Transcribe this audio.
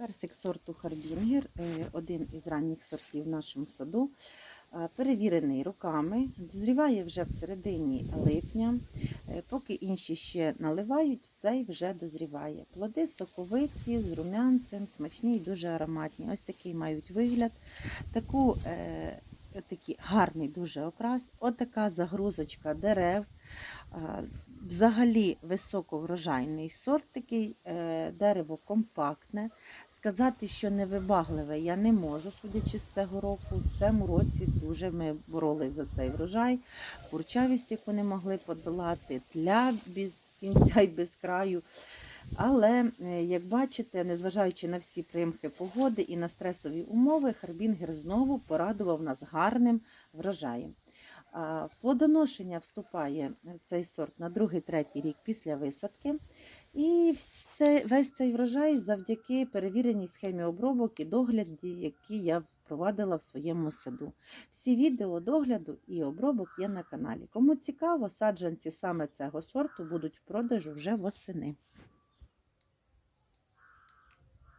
Персик сорту Харбінгер, е, один із ранніх сортів в нашому саду, е, перевірений руками, дозріває вже в середині липня. Е, Поки інші ще наливають, цей вже дозріває. Плоди соковиті, з румянцем, смачні і дуже ароматні. Ось такий мають вигляд. Таку, такий гарний дуже окрас. Отака загрузочка дерев. Взагалі високоврожайний сорт, такий е, дерево компактне. Сказати, що невибагливе, я не можу, судячи з цього року. В цьому році дуже ми боролись за цей врожай, курчавість, яку не могли подолати, тля без кінця й без краю. Але, е, як бачите, незважаючи на всі примхи погоди і на стресові умови, Харбінгер знову порадував нас гарним врожаєм. В плодоношення вступає цей сорт на другий-третій рік після висадки. І все, весь цей врожай завдяки перевіреній схемі обробок і догляді, які я впровадила в своєму саду. Всі відео догляду і обробок є на каналі. Кому цікаво, саджанці саме цього сорту будуть в продажу вже восени.